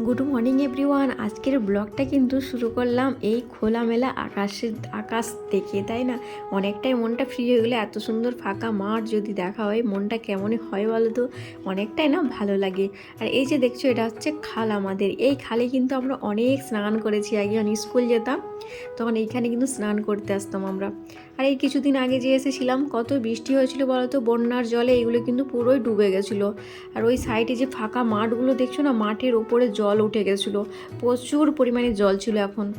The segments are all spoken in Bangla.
গুড মর্নিং এভরিওয়ান আজকের ব্লগটা কিন্তু শুরু করলাম এই খোলামেলা আকাশের আকাশ দেখে তাই না? অনেকটাই মনটা ফ্রি হয়ে গেলে, এত সুন্দর ফাঁকা মাঠ যদি দেখা হয়, মনটা কেমনই হয় বলো তো? অনেকটাই না ভালো লাগে। আর এই যে দেখছ, এটা হচ্ছে খাল আমাদের। এই খালে কিন্তু আমরা অনেক স্নান করেছি। আগে আমি স্কুল যেতাম, তখন এইখানে কিন্তু স্নান করতে আসতাম আমরা। আর এই কিছুদিন আগে যে এসেছিলাম, কত বৃষ্টি হয়েছিল বলো তো? বন্যার জলে এগুলো কিন্তু পুরোই ডুবে গেছিল। আর ওই সাইডে যে ফাঁকা মাঠগুলো দেখছ না, মাঠের ওপরে জল উঠে গেছিল। প্রচুর পরিমাণে জল ছিল এখন।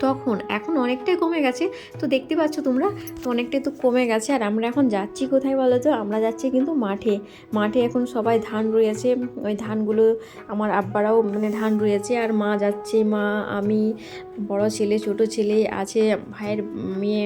তখন, এখন অনেকটাই কমে গেছে। তো দেখতে পাচ্ছ তোমরা, তো অনেকটাই তো কমে গেছে। আর আমরা এখন যাচ্ছি কোথায় বলো তো? আমরা যাচ্ছি কিন্তু মাঠে। মাঠে এখন সবাই ধান রয়েছে ওই ধানগুলো আমার আব্বারাও মানে ধান রয়েছে আর মা যাচ্ছে, মা, আমি বড় ছেলে, ছোট ছেলে আছে, ভাইয়ের মেয়ে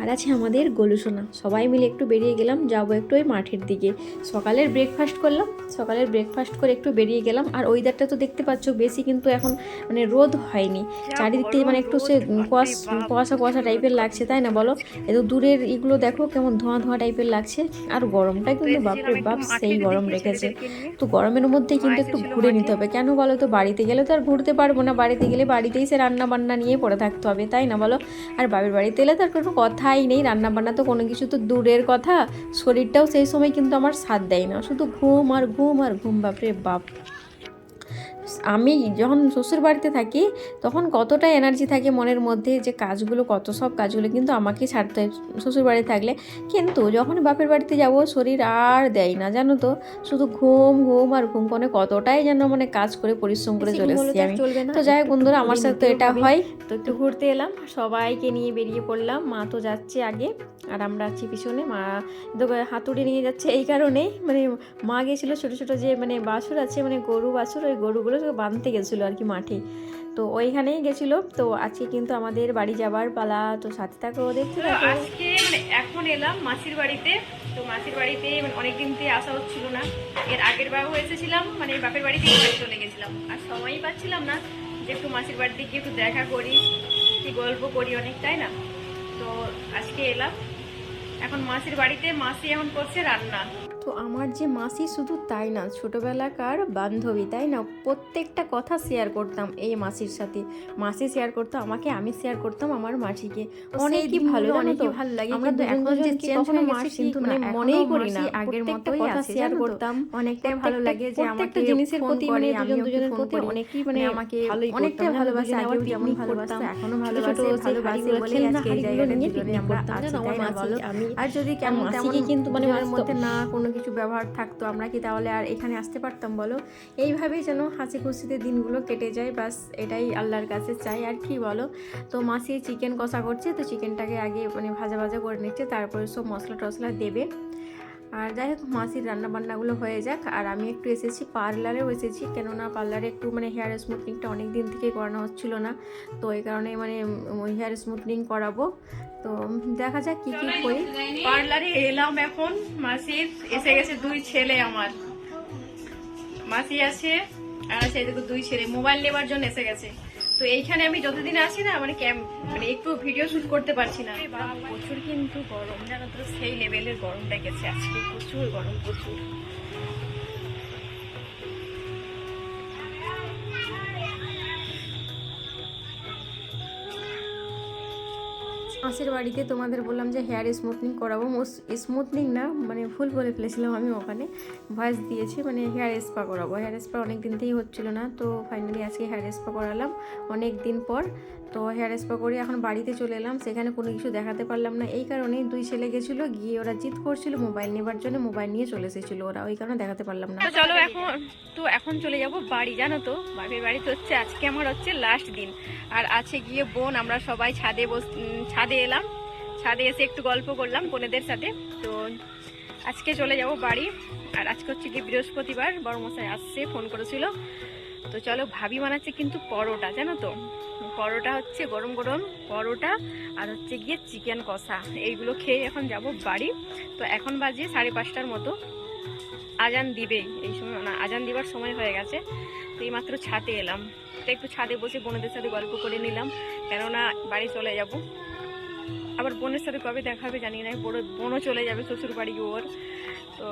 আর আছে আমাদের গলুসোনা সবাই মিলে একটু বেরিয়ে গেলাম, যাব একটু ওই মাঠের দিকে। সকালের ব্রেকফাস্ট করলাম, সকালের ব্রেকফাস্ট করে একটু বেরিয়ে গেলাম। আর ওয়েদারটা তো দেখতে পাচ্ছ, বেশি কিন্তু এখন মানে রোদ হয়নি। চারিদিক থেকে মানে একটু সে কুয়াশ, কুয়াশা কুয়াশা টাইপের লাগছে, তাই না বলো? এত দূরের এগুলো দেখো, কেমন ধোঁয়া ধোঁয়া টাইপের লাগছে। আর গরমটা কিন্তু বাপরে বাপ, সেই গরম রেখেছে। তো গরমের মধ্যে কিন্তু একটু ঘুরে নিতে হবে। কেন বলো তো? বাড়িতে গেলে তো আর ঘুরতে পারব না। বাড়িতে গেলে বাড়িতেই সে রান্না বান্না নিয়ে পড়ে থাকতে হবে, তাই না বলো? আর বাবির বাড়িতে এলে তার কোনো কথাই নেই রান্না বান্না তো কোনো কিছু তো দূরের কথা, শরীরটাও সেই সময় কিন্তু আমার সাথ দেয় না, শুধু ঘুম আর ঘুম আর ঘুম, বাপরে বাপ। আমি যখন শ্বশুর বাড়িতে থাকি তখন কতটা এনার্জি থাকে মনের মধ্যে যে কাজগুলো কত সব কাজগুলো কিন্তু আমাকে ছাড়তে শ্বশুর বাড়িতে থাকলে। কিন্তু যখন বাপের বাড়িতে যাব শরীর আর দেয় না জানো তো? শুধু ঘুম ঘুম আর ঘুম করে কতটাই যেন মানে কাজ করে পরিশ্রম করে চলে এসেছি আমি। তো যাই হোক বন্ধুরা আমার সাথে তো এটা হয়। তো একটু ঘুরতে এলাম সবাইকে নিয়ে বেরিয়ে পড়লাম। মা তো যাচ্ছে আগে আর আমরা আছি পিছনে। মা তো হাতুড়ি নিয়ে যাচ্ছে এই কারণেই। মানে মা গেছিল ছোটো ছোটো যে মানে বাছুর আছে মানে গরু বাছুর ওই গরুগুলো বাঁধতে গেছিল আর কি মাঠে। তো ওইখানেই গেছিল। তো আজকে কিন্তু আমাদের বাড়ি যাবার পালা। তো সাথে থাকো দেখতে আজকে মানে এখন এলাম মাসির বাড়িতে। তো মাসির বাড়িতে মানে অনেকদিন থেকে আসা হচ্ছিল না। এর আগের বারও এসেছিলাম মানে বাপের বাড়ি থেকে চলে গেছিলাম। আর সময়ই পাচ্ছিলাম না যে একটু মাসির বাড়িতে গিয়ে একটু দেখা করি কি গল্প করি অনেক, তাই না? তো আজকে এলাম। এখন মাসির বাড়িতে মাসি এখন করছে রান্না। তো আমার যে মাসি শুধু তাই না ছোটোবেলাকার বান্ধবী তাই না? প্রত্যেকটা কথা শেয়ার করতাম এই মাসির সাথে। মাসি শেয়ার করতো আমাকে আমি শেয়ার করতাম আমার মাসিকে। অনেকই ভালো অনেকই ভালো লাগে আমরা তো এখন যে চেঞ্জ হয়ে গেছি কিন্তু না মনেই করি না। আগের মতোই কথা শেয়ার করতাম। অনেকটাই ভালো লাগে যে আমাকে জিনিসের প্রতি মানে দুজন দুজনের প্রতি অনেকই মানে আমাকে অনেকটাই ভালোবাসে আগেও যেমন ভালোবাসতো এখনও ভালোবাসে ভালোবাসে বলে আজকে এই জায়গাটা নিয়ে পিকনিক করতাম। জানো আমার মাসি আমি আর যদি কেমন মাসিকে কিন্তু মানে মধ্যে না কোনো কিছু ব্যবহার থাকতো আমরা কি, তাহলে আর এখানে আসতে পারতাম বলো? এইভাবেই যেন হাসি খুশিতে দিনগুলো কেটে যায় বাস এটাই আল্লাহর কাছে চাই। আর কি বলো? তো মাসি চিকেন কষা করছে, তো চিকেনটাকে আগে মানে ভাজা ভাজা করে নিচ্ছে, তারপরে সব মশলা টশলা দেবে। আর যাই হোক, মাসির রান্না বান্নাগুলো হয়ে যাক। আর আমি একটু এসেছি পার্লারেও এসেছি। কেননা পার্লারে একটু মানে হেয়ার স্মুথনিংটা অনেক দিন থেকে করানো হচ্ছিল না। তো এই কারণে মানে হেয়ার স্মুথনিং করাবো। তো দেখা যাক কী কী করি। পার্লারে এলাম এখন। মাসির এসে গেছে দুই ছেলে আমার। মাসি আছে আর আছে দুই ছেলে। মোবাইল নেবার জন্য এসে গেছে। তো এইখানে আমি যতদিন আসি না মানে ক্যাম মানে একটু ভিডিও শুট করতে পারছি না। প্রচুর কিন্তু গরম। জানো তো সেই লেভেলের গরমটা গেছে আজকে। প্রচুর গরম, প্রচুর। মাসির বাড়িতে তোমাদের বললাম যে হেয়ার স্মুথনিং করাবো। স্মুথনিং না মানে ভুল বলে ফেলেছিলাম আমি ওখানে। ভয়েস দিয়েছি মানে হেয়ার স্পা করাবো। হেয়ার স্পা অনেক দিন থেকেই হচ্ছিল না তো ফাইনালি আজকে হেয়ার স্পা করালাম অনেক দিন পর। তো হেয়ার স্পা করে এখন বাড়িতে চলে এলাম সেখানে কোনো কিছু দেখাতে পারলাম না। এই কারণেই দুই ছেলে গেছিল গিয়ে ওরা জিদ করছিল মোবাইল নেবার জন্য মোবাইল নিয়ে চলে এসেছিল ওরা ওই কারণে দেখাতে পারলাম না। চলো এখন তো এখন চলে যাব বাড়ি জানো তো? বাপের বাড়িতে হচ্ছে আজকে আমার হচ্ছে লাস্ট দিন। আর আছে গিয়ে বোন আমরা সবাই ছাদে বস উম, ছাদে এলাম। ছাদে এসে একটু গল্প করলাম বোনেদের সাথে। তো আজকে চলে যাব বাড়ি। আর আজকে হচ্ছে গিয়ে বৃহস্পতিবার বড় মশাই আসছে, ফোন করেছিল। তো চলো, ভাবি বানাচ্ছে কিন্তু পরোটা, জানো তো? পরোটা হচ্ছে গরম গরম পরোটা আর হচ্ছে গিয়ে চিকেন কষা। এইগুলো খেয়ে এখন যাব বাড়ি। তো এখন বাজে সাড়ে পাঁচটার মতো। আজান দিবে এই সময় না আজান দিবার সময় হয়ে গেছে। তো এইমাত্র ছাদে এলাম। তো একটু ছাদে বসে বোনদের সাথে গল্প করে নিলাম। কেননা বাড়ি চলে যাব। আবার বোনের সাথে কবে দেখা হবে জানি না বড় বোনও চলে যাবে শ্বশুর বাড়ি ওর। তো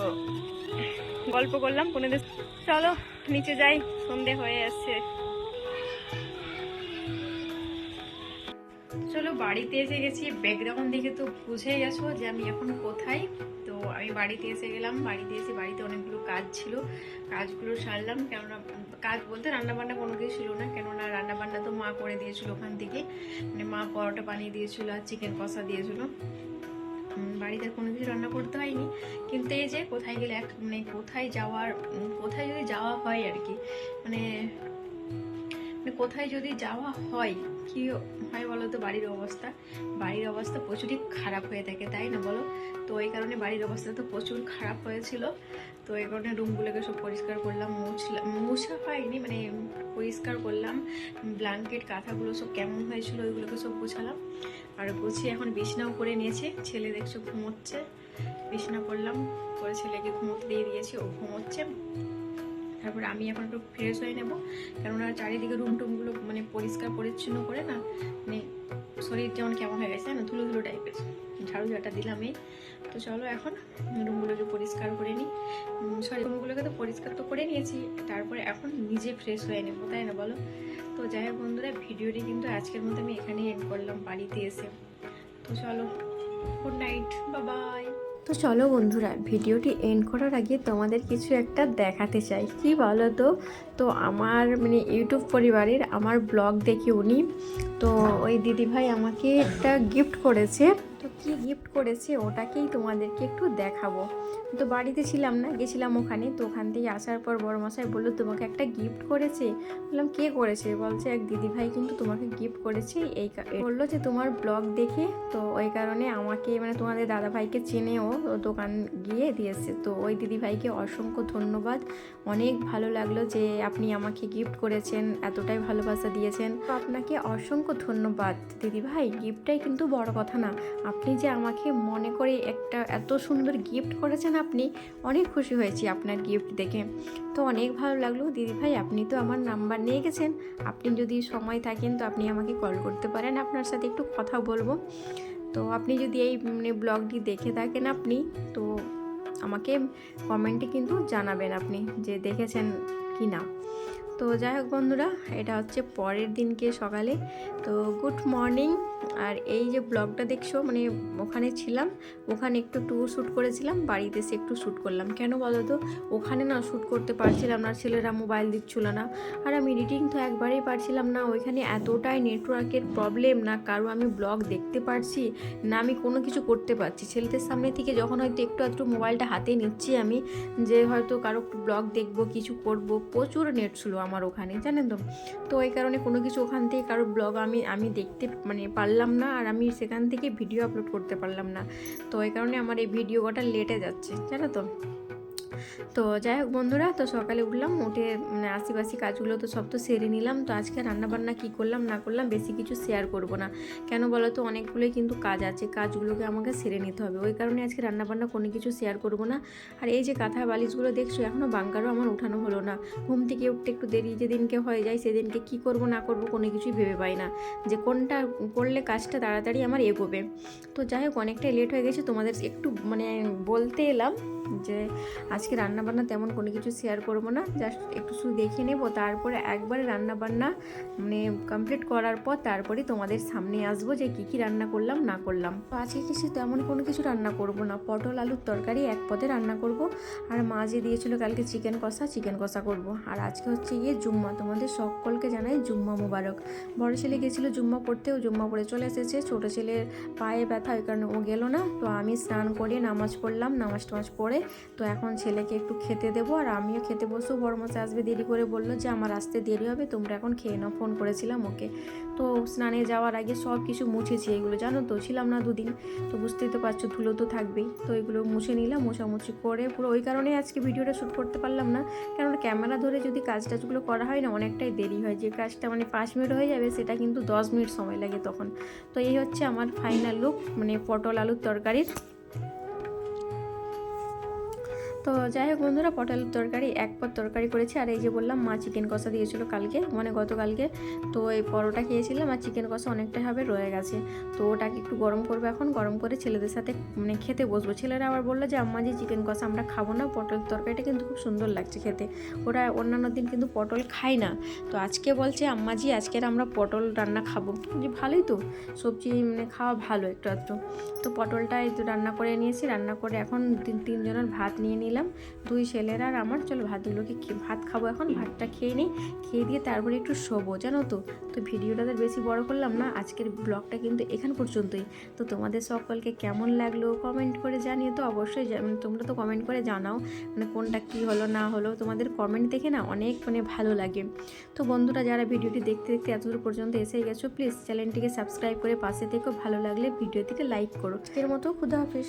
গল্প করলাম বোনেদের চলো, নিচে যাই, সন্ধে হয়ে আসছে চলো, বাড়িতে এসে গেছি। ব্যাকগ্রাউন্ড দেখে তো বুঝে গেছো যে আমি এখন কোথায়। তো আমি বাড়িতে এসে গেলাম, বাড়িতে এসে বাড়িতে অনেকগুলো কাজ ছিল। কাজগুলো সারলাম, কেননা কাজ বলতে রান্না বান্না কোনো কিছু ছিল না, কেননা রান্না বান্না তো মা করে দিয়েছিল ওখান থেকে। মানে মা পরোটা বানিয়ে দিয়েছিল আর চিকেন কষা দিয়েছিল। বাড়িতে কোনো কিছু রান্না করতে হয়নি। কিন্তু এই যে কোথায় গেলে এক মানে কোথায় যাওয়ার কোথায় যদি যাওয়া হয় আর কি মানে কোথায় যদি যাওয়া হয়, কি হয় বলো তো বাড়ির অবস্থা। বাড়ির অবস্থা প্রচুরই খারাপ হয়ে থাকে, তাই না বলো? তো এই কারণে বাড়ির অবস্থা তো প্রচুর খারাপ হয়েছিল। তো এই কারণে রুমগুলোকে সব পরিষ্কার করলাম মুছলাম মুছা হয়নি মানে পরিষ্কার করলাম। ব্ল্যাঙ্কেট, কাঁথাগুলো সব কেমন হয়েছিল ওইগুলোকে সব গুছালাম। আর গুছিয়ে এখন বিছনাও করে নিয়েছে। ছেলে দেখছ ঘুমোচ্ছে। বিছনা করলাম, করে ছেলেকে ঘুমোতে দিয়ে দিয়েছি, ও ঘুমোচ্ছে। তারপর আমি এখন একটু ফ্রেশ হয়ে নেব। কেননা চারিদিকে রুম টুমগুলো মানে পরিষ্কার পরিচ্ছন্ন করে না মানে শরীর যেমন কেমন হয়ে গেছে, না, ধুলো ধুলো টাইপের ঝাড়ু ঝাড়টা দিলাম এই। তো চলো এখন রুমগুলোকে পরিষ্কার করে নিই। সরি রুমগুলোকে তো পরিষ্কার তো করে নিয়েছি, তারপরে এখন নিজে ফ্রেশ হয়ে নেব, তাই না বলো? তো যাই হোক বন্ধুরা, ভিডিওটি কিন্তু আজকের মতো আমি এখানেই এন্ড করলাম বাড়িতে এসে। তো চলো গুড নাইট বা বাই তো চলো বন্ধুরা, ভিডিওটি এন্ড করার আগে তোমাদের কিছু একটা দেখাতে চাই। কি বলো তো তো আমার মানে ইউটিউব পরিবারের আমার ব্লগ দেখে উনি, তো ওই দিদিভাই আমাকে একটা গিফট করেছে। কি গিফট করেছে ওটাকেই তোমাদেরকে একটু দেখাবো। তো বাড়িতে ছিলাম না, গেছিলাম ওখানে, তো ওখান থেকে আসার পর বড় মশাই বলল, তোমাকে একটা গিফট করেছে? বললাম, কে করেছে? বলছে, এক দিদিভাই কিন্তু তোমাকে গিফট করেছে এই বলল যে, তোমার ব্লগ দেখে? তো ওই কারণে আমাকে মানে তোমাদের দাদা ভাইকে চেনেও দোকান গিয়ে দিয়েছে তো ওই দিদিভাইকে অসংখ্য ধন্যবাদ। অনেক ভালো লাগল যে, আপনি আমাকে গিফট করেছেন, এতটাই ভালোবাসা দিয়েছেন। তো আপনাকে অসংখ্য ধন্যবাদ দিদিভাই। গিফটটাই কিন্তু বড় কথা না। আপনি যে আমাকে মনে করে একটা এত সুন্দর গিফট করেছেন আপনি, অনেক খুশি হয়েছি আপনার গিফট দেখে। তো অনেক ভালো লাগল। দিদিভাই আপনি তো আমার নাম্বার নিয়ে গেছেন। আপনি যদি সময় থাকেন তো আপনি আমাকে কল করতে পারেন। আপনার সাথে একটু কথা বলব। তো আপনি যদি এই মানে ব্লগটি দেখে থাকেন আপনি, তো আমাকে কমেন্টে কিন্তু জানাবেন আপনি যে দেখেছেন কি না তো যাই হোক বন্ধুরা, এটা হচ্ছে পরের দিনকে সকালে। তো গুড মর্নিং, আর এই যে ব্লগটা দেখছ মানে ওখানে ছিলাম, ওখানে একটু টু শ্যুট করেছিলাম, বাড়িতে এসে একটু শ্যুট করলাম। কেন বলো তো? ওখানে না শ্যুট করতে পারছিলাম না, ছেলেরা মোবাইল দিচ্ছিল না। আর আমি এডিটিং তো একবারেই পারছিলাম না, ওইখানে এতটাই নেটওয়ার্কের প্রবলেম না, কারও আমি ব্লগ দেখতে পারছি, না আমি কোনো কিছু করতে পারছি। ছেলেদের সামনে থেকে যখন হয়তো একটু একটু মোবাইলটা হাতে নিচ্ছি আমি, যে হয়তো কারও একটু ব্লগ দেখব, কিছু করব, প্রচুর নেট ছিল আমার ওখানে, জানেন তো? তো এই কারণে কোনো কিছু ওখান থেকে কারও ব্লগ আমি আমি দেখতে মানে পারলাম না আর আমি সেখান থেকে ভিডিও আপলোড করতে পারলাম না। তো এই কারণে আমার এই ভিডিও কটা লেটে যাচ্ছে, জানো তো? তো যাই হোক বন্ধুরা, তো সকালে উঠলাম, উঠে মানে আশিপাশি কাজগুলো তো সব তো সেরে নিলাম। তো আজকে রান্নাবান্না কী করলাম, না করলাম, বেশি কিছু শেয়ার করব না। কেন বলো তো, অনেকগুলোই কিন্তু কাজ আছে, কাজগুলোকে আমাকে সেরে নিতে হবে। ওই কারণে আজকে রান্নাবান্না কোনো কিছু শেয়ার করব না। আর এই যে কাঁথা বালিশগুলো দেখছ এখনও বাঙ্কারও আমার উঠানো হলো না। ঘুম থেকে উঠতে একটু দেরি যেদিনকে হয়ে যায়, সেদিনকে কি করব, না করব, কোনো কিছুই ভেবে পাই না। যে কোনটা করলে কাজটা তাড়াতাড়ি আমার এগোবে। তো যাই হোক, অনেকটাই লেট হয়ে গেছে। তোমাদের একটু মানে বলতে এলাম যে, আজকে রান্নাবান্না তেমন কোনো কিছু শেয়ার করব না জাস্ট একটু শুধু দেখে নেব, তারপরে একবারে রান্নাবান্না মানে কমপ্লিট করার পর তারপরে তোমাদের সামনে আসব যে কী কী রান্না করলাম, না করলাম। তো আজকে কিছু তেমন কোনো কিছু রান্না করব না, পটল, আলুর তরকারি এক পদে রান্না করব, আর মা যে দিয়েছিল কালকে চিকেন কষা চিকেন কষা করব। আর আজকে হচ্ছে গিয়ে জুম্মা, তোমাদের সকলকে জানাই জুম্মা মুবারক। বড় ছেলে গেছিল জুম্মা পড়তে, ও জুম্মা পড়ে চলে এসেছে, ছোটো ছেলের পায়ে ব্যথা, ওই কারণে ও গেল না, তো আমি স্নান করে নামাজ পড়লাম, নামাজ টামাজ পড়ে, তো এখন ছেলেকে একটু খেতে দেবো আর আমিও খেতে বসবো। বড় মশাই আসবে দেরি করে বলল যে, আমার আসতে দেরি হবে, তোমরা এখন খেয়ে নাও। ফোন করেছিলাম ওকে। তো স্নানে যাওয়ার আগে সব কিছু মুছেছি এগুলো, জানো তো? ছিলাম না দুদিন, তো বুঝতেই তো পারছ ধুলো তো থাকবেই। তো এগুলো মুছে নিলাম, মোছামুছি করে পুরো, ওই কারণে আজকে ভিডিওটা শ্যুট করতে পারলাম না। কেননা ক্যামেরা ধরে যদি কাজ টাজগুলো করা হয় না, অনেকটাই দেরি হয়। যে কাজটা মানে পাঁচ মিনিট হয়ে যাবে, সেটা কিন্তু দশ মিনিট সময় লাগে তখন। তো এই হচ্ছে আমার ফাইনাল লুক মানে পটল আলুর তরকারির। তো যাই হোক বন্ধুরা, পটলের তরকারি এক পর তরকারি করেছি। আর এই যে বললাম, মা চিকেন কষা দিয়েছিল কালকে মানে গতকালকে। তো এই পরোটা খেয়েছিলাম আর চিকেন কষা অনেকটা হবে রয়ে গেছে। তো ওটাকে একটু গরম করব এখন। গরম করে ছেলেদের সাথে মানে খেতে বসবো। ছেলেরা আবার বলল যে, আম্মা যে চিকেন কষা আমরা খাব না পটল তরকারিটা কিন্তু খুব সুন্দর লাগছে খেতে। ওরা অন্যান্য দিন কিন্তু পটল খায় না। তো আজকে বলছে আম্মাজি আজকের আমরা পটল রান্না খাব। যে ভালোই তো, সবজি মানে খাওয়া ভালো একটু একটু তো পটলটা এই তো রান্না করে নিয়েছি। রান্না করে এখন তিন তিনজনের ভাত নিয়ে নিলাম। দুই ছেলেরা আর আমার। চলো ভাতগুলোকে ভাত খাব এখন। ভাতটা খেয়ে নিই। খেয়ে দিয়ে তারপরে একটু শোবো, জানো তো? তো ভিডিওটা তো বেশি বড় করলাম না। আজকের ব্লগটা কিন্তু এখান পর্যন্তই। তো তোমাদের সকলকে কেমন লাগল কমেন্ট করে জানিয়ে তো অবশ্যই তোমরা তো কমেন্ট করে জানাও। মানে কোনটা কী হলো, না হলো, তোমাদের কমেন্ট দেখে না অনেক মানে ভালো লাগে। তো বন্ধুরা, যারা ভিডিওটি দেখতে দেখতে এতদূর পর্যন্ত এসে গেছো প্লিজ চ্যানেলটিকে সাবস্ক্রাইব করে পাশে থেকেও ভালো লাগলে ভিডিওটিকে লাইক করো। এর মতো খুদা হাফিজ।